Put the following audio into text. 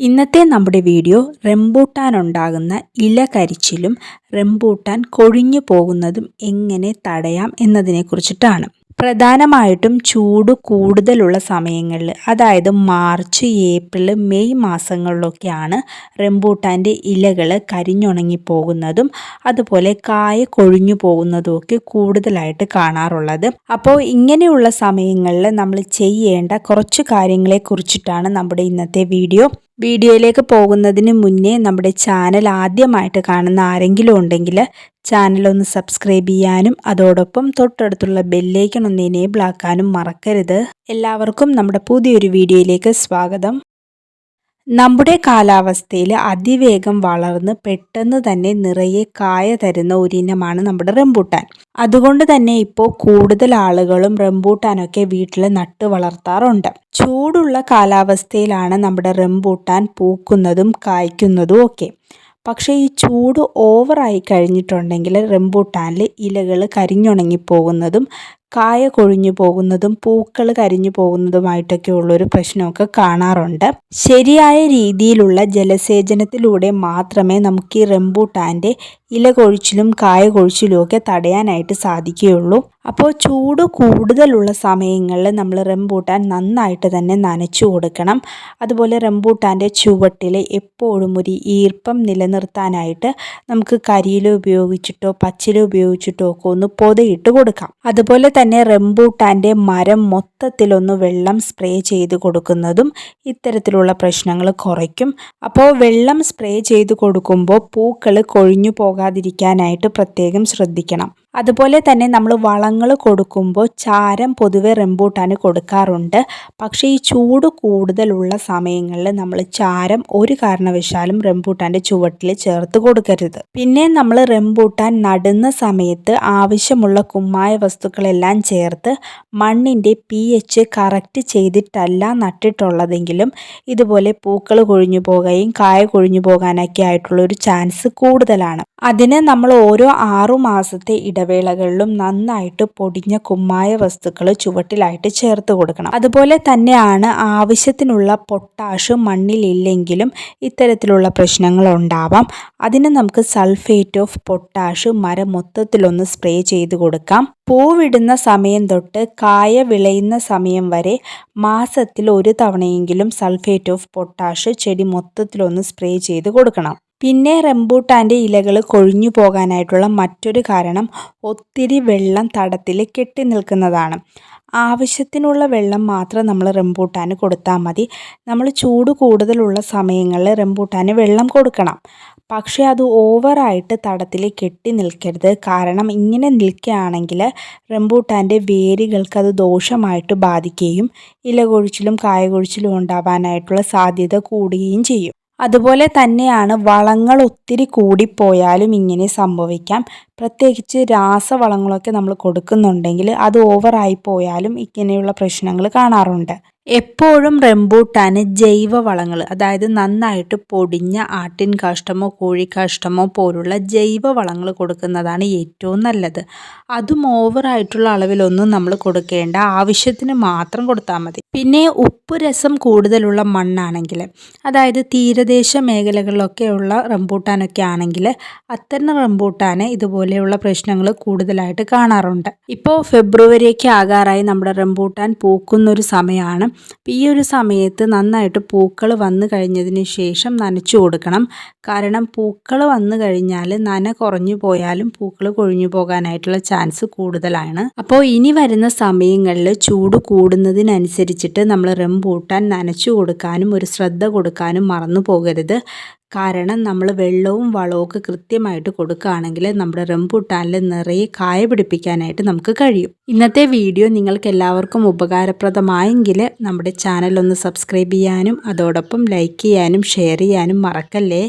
ഇന്നത്തെ നമ്മുടെ video rambutan ഉണ്ടാകുന്ന ഇല കരിച്ചിലും റംബൂട്ടാൻ കൊഴിഞ്ഞു പോകുന്നതും എങ്ങനെ തടയാം എന്നതിനെ കുറിച്ചിട്ടാണ് പ്രധാനമായിട്ടും ചൂട് കൂടുതലുള്ള സമയങ്ങളിൽ അതായത് മാർച്ച് ഏപ്രിൽ മെയ് മാസങ്ങളിലൊക്കെയാണ് റംബൂട്ടാന്റെ ഇലകൾ കരിഞ്ഞുണങ്ങി പോകുന്നതും അതുപോലെ കായ കൊഴിഞ്ഞു പോകുന്നതുമൊക്കെ കൂടുതലായിട്ട് കാണാറുള്ളത്. അപ്പോൾ ഇങ്ങനെയുള്ള സമയങ്ങളിൽ നമ്മൾ ചെയ്യേണ്ട കുറച്ച് കാര്യങ്ങളെ കുറിച്ചിട്ടാണ് നമ്മുടെ ഇന്നത്തെ വീഡിയോ. വീഡിയോയിലേക്ക് പോകുന്നതിന് മുന്നേ നമ്മുടെ ചാനൽ ആദ്യമായിട്ട് കാണുന്ന ആരെങ്കിലും ഉണ്ടെങ്കിൽ ചാനൽ ഒന്ന് സബ്സ്ക്രൈബ് ചെയ്യാനും അതോടൊപ്പം തൊട്ടടുത്തുള്ള ബെല്ലേക്കൺ ഒന്ന് എനേബിൾ ആക്കാനും മറക്കരുത്. എല്ലാവർക്കും നമ്മുടെ പുതിയൊരു വീഡിയോയിലേക്ക് സ്വാഗതം. നമ്മുടെ കാലാവസ്ഥയിൽ അതിവേഗം വളർന്ന് പെട്ടെന്ന് തന്നെ നിറയെ കായ തരുന്ന ഒരിനമാണ് നമ്മുടെ റംബൂട്ടാൻ. അതുകൊണ്ട് തന്നെ ഇപ്പോൾ കൂടുതൽ ആളുകളും റംബൂട്ടാനൊക്കെ വീട്ടിൽ നട്ടു വളർത്താറുണ്ട്. ചൂടുള്ള കാലാവസ്ഥയിലാണ് നമ്മുടെ റംബൂട്ടാൻ പൂക്കുന്നതും കായ്ക്കുന്നതും ഒക്കെ. പക്ഷേ ഈ ചൂട് ഓവറായി കഴിഞ്ഞിട്ടുണ്ടെങ്കിൽ റംബൂട്ടാനിൽ ഇലകൾ കരിഞ്ഞുണങ്ങി പോകുന്നതും കായ കൊഴിഞ്ഞു പോകുന്നതും പൂക്കൾ കരിഞ്ഞു പോകുന്നതുമായിട്ടൊക്കെ ഉള്ളൊരു പ്രശ്നമൊക്കെ കാണാറുണ്ട്. ശരിയായ രീതിയിലുള്ള ജലസേചനത്തിലൂടെ മാത്രമേ നമുക്ക് ഈ റംബൂട്ടാന്റെ ഇല കൊഴിച്ചിലും കായ കൊഴിച്ചിലും ഒക്കെ തടയാനായിട്ട് സാധിക്കുകയുള്ളൂ. അപ്പോൾ ചൂട് കൂടുതലുള്ള സമയങ്ങളിൽ നമ്മൾ റംബൂട്ടാൻ നന്നായിട്ട് തന്നെ നനച്ചു കൊടുക്കണം. അതുപോലെ റംബൂട്ടാന്റെ ചുവട്ടിൽ എപ്പോഴും ഒരു ഈർപ്പം നിലനിർത്താനായിട്ട് നമുക്ക് കരിയില ഉപയോഗിച്ചിട്ടോ പച്ചില ഉപയോഗിച്ചിട്ടോ ഒക്കെ ഒന്ന് പൊതയിട്ട് കൊടുക്കാം. അതുപോലെ തന്നെ റംബൂട്ടാന്റെ മരം മൊത്തത്തിലൊന്ന് വെള്ളം സ്പ്രേ ചെയ്ത് കൊടുക്കുന്നതും ഇത്തരത്തിലുള്ള പ്രശ്നങ്ങൾ കുറയ്ക്കും. അപ്പോൾ വെള്ളം സ്പ്രേ ചെയ്ത് കൊടുക്കുമ്പോൾ പൂക്കൾ കൊഴിഞ്ഞു പോകാതിരിക്കാനായിട്ട് പ്രത്യേകം ശ്രദ്ധിക്കണം. അതുപോലെ തന്നെ നമ്മൾ വളങ്ങൾ കൊടുക്കുമ്പോൾ ചാരം പൊതുവെ റംബൂട്ടാന് കൊടുക്കാറുണ്ട്. പക്ഷേ ഈ ചൂട് കൂടുതലുള്ള സമയങ്ങളിൽ നമ്മൾ ചാരം ഒരു കാരണവശാലും റംബൂട്ടാന്റെ ചുവട്ടിൽ ചേർത്ത് കൊടുക്കരുത്. പിന്നെ നമ്മൾ റംബൂട്ടാൻ നടുന്ന സമയത്ത് ആവശ്യമുള്ള കുമ്മായ വസ്തുക്കളെല്ലാം ചേർത്ത് മണ്ണിന്റെ പി എച്ച് കറക്റ്റ് ചെയ്തിട്ടല്ല നട്ടിട്ടുള്ളതെങ്കിലും ഇതുപോലെ പൂക്കൾ കൊഴിഞ്ഞു പോകുകയും കായ കൊഴിഞ്ഞു പോകാനൊക്കെ ആയിട്ടുള്ള ഒരു ചാൻസ് കൂടുതലാണ്. അതിന് നമ്മൾ ഓരോ ആറു മാസത്തെ ഇടവേളകളിലും നന്നായിട്ട് പൊടിഞ്ഞ കുമ്മായ വസ്തുക്കൾ ചുവട്ടിലായിട്ട് ചേർത്ത് കൊടുക്കണം. അതുപോലെ തന്നെയാണ് ആവശ്യത്തിനുള്ള പൊട്ടാഷ് മണ്ണിലില്ലെങ്കിലും ഇത്തരത്തിലുള്ള പ്രശ്നങ്ങൾ ഉണ്ടാവാം. അതിന് നമുക്ക് സൾഫേറ്റ് ഓഫ് പൊട്ടാഷ് മരം മൊത്തത്തിലൊന്ന് സ്പ്രേ ചെയ്ത് കൊടുക്കാം. പൂവിടുന്ന സമയം തൊട്ട് കായ വിളയുന്ന സമയം വരെ മാസത്തിൽ ഒരു തവണയെങ്കിലും സൾഫേറ്റ് ഓഫ് പൊട്ടാഷ് ചെടി മൊത്തത്തിലൊന്ന് സ്പ്രേ ചെയ്ത് കൊടുക്കണം. പിന്നെ റംബൂട്ടാന്റെ ഇലകൾ കൊഴിഞ്ഞു പോകാനായിട്ടുള്ള മറ്റൊരു കാരണം ഒത്തിരി വെള്ളം തടത്തിൽ കെട്ടി നിൽക്കുന്നതാണ്. ആവശ്യത്തിനുള്ള വെള്ളം മാത്രം നമ്മൾ റംബൂട്ടാന് കൊടുത്താൽ മതി. നമ്മൾ ചൂട് കൂടുതലുള്ള സമയങ്ങളിൽ റംബൂട്ടാന് വെള്ളം കൊടുക്കണം. പക്ഷേ അത് ഓവറായിട്ട് തടത്തിൽ കെട്ടി നിൽക്കരുത്. കാരണം ഇങ്ങനെ നിൽക്കുകയാണെങ്കിൽ റംബൂട്ടാന്റെ വേരുകൾക്ക് അത് ദോഷമായിട്ട് ബാധിക്കുകയും ഇല കൊഴിച്ചിലും കായ കൊഴിച്ചിലും ഉണ്ടാവാനായിട്ടുള്ള സാധ്യത കൂടുകയും ചെയ്യും. അതുപോലെ തന്നെയാണ് വളങ്ങൾ ഒത്തിരി കൂടിപ്പോയാലും ഇങ്ങനെ സംഭവിക്കാം. പ്രത്യേകിച്ച് രാസവളങ്ങളൊക്കെ നമ്മൾ കൊടുക്കുന്നുണ്ടെങ്കിൽ അത് ഓവറായി പോയാലും ഇങ്ങനെയുള്ള പ്രശ്നങ്ങൾ കാണാറുണ്ട്. എപ്പോഴും റംബൂട്ടാന് ജൈവവളങ്ങൾ അതായത് നന്നായിട്ട് പൊടിഞ്ഞ ആട്ടിൻ കാഷ്ടമോ കോഴിക്കാഷ്ടമോ പോലുള്ള ജൈവവളങ്ങൾ കൊടുക്കുന്നതാണ് ഏറ്റവും നല്ലത്. അതും ഓവറായിട്ടുള്ള അളവിലൊന്നും നമ്മൾ കൊടുക്കേണ്ട ആവശ്യത്തിന് മാത്രം കൊടുത്താൽ മതി. പിന്നെ ഉപ്പ് രസം കൂടുതലുള്ള മണ്ണാണെങ്കിൽ അതായത് തീരദേശ മേഖലകളിലൊക്കെയുള്ള റംബൂട്ടാനൊക്കെ ആണെങ്കിൽ അത്തരം റംബൂട്ടാന് ഇതുപോലെയുള്ള പ്രശ്നങ്ങൾ കൂടുതലായിട്ട് കാണാറുണ്ട്. ഇപ്പോൾ ഫെബ്രുവരിയൊക്കെ ആകാറായി നമ്മുടെ റംബൂട്ടാൻ പൂക്കുന്നൊരു സമയമാണ് ഈ ഒരു സമയത്ത് നന്നായിട്ട് പൂക്കൾ വന്നു കഴിഞ്ഞതിന് ശേഷം നനച്ചു കൊടുക്കണം. കാരണം പൂക്കൾ വന്നു കഴിഞ്ഞാൽ നന കുറഞ്ഞു പോയാലും പൂക്കൾ കൊഴിഞ്ഞു പോകാനായിട്ടുള്ള ചാൻസ് കൂടുതലാണ്. അപ്പോൾ ഇനി വരുന്ന സമയങ്ങളിൽ ചൂട് കൂടുന്നതിനനുസരിച്ചിട്ട് നമ്മൾ റംബൂട്ടാൻ നനച്ചു കൊടുക്കാനും ഒരു ശ്രദ്ധ കൊടുക്കാനും മറന്നു പോകരുത്. കാരണം നമ്മൾ വെള്ളവും വളവും കൃത്യമായിട്ട് കൊടുക്കുകയാണെങ്കിൽ നമ്മുടെ റംബൂട്ടാനിൽ നിറയെ കായ പിടിപ്പിക്കാനായിട്ട് നമുക്ക് കഴിയും. ഇന്നത്തെ വീഡിയോ നിങ്ങൾക്ക് എല്ലാവർക്കും ഉപകാരപ്രദമായെങ്കിൽ നമ്മുടെ ചാനൽ ഒന്ന് സബ്സ്ക്രൈബ് ചെയ്യാനും അതോടൊപ്പം ലൈക്ക് ചെയ്യാനും ഷെയർ ചെയ്യാനും മറക്കല്ലേ?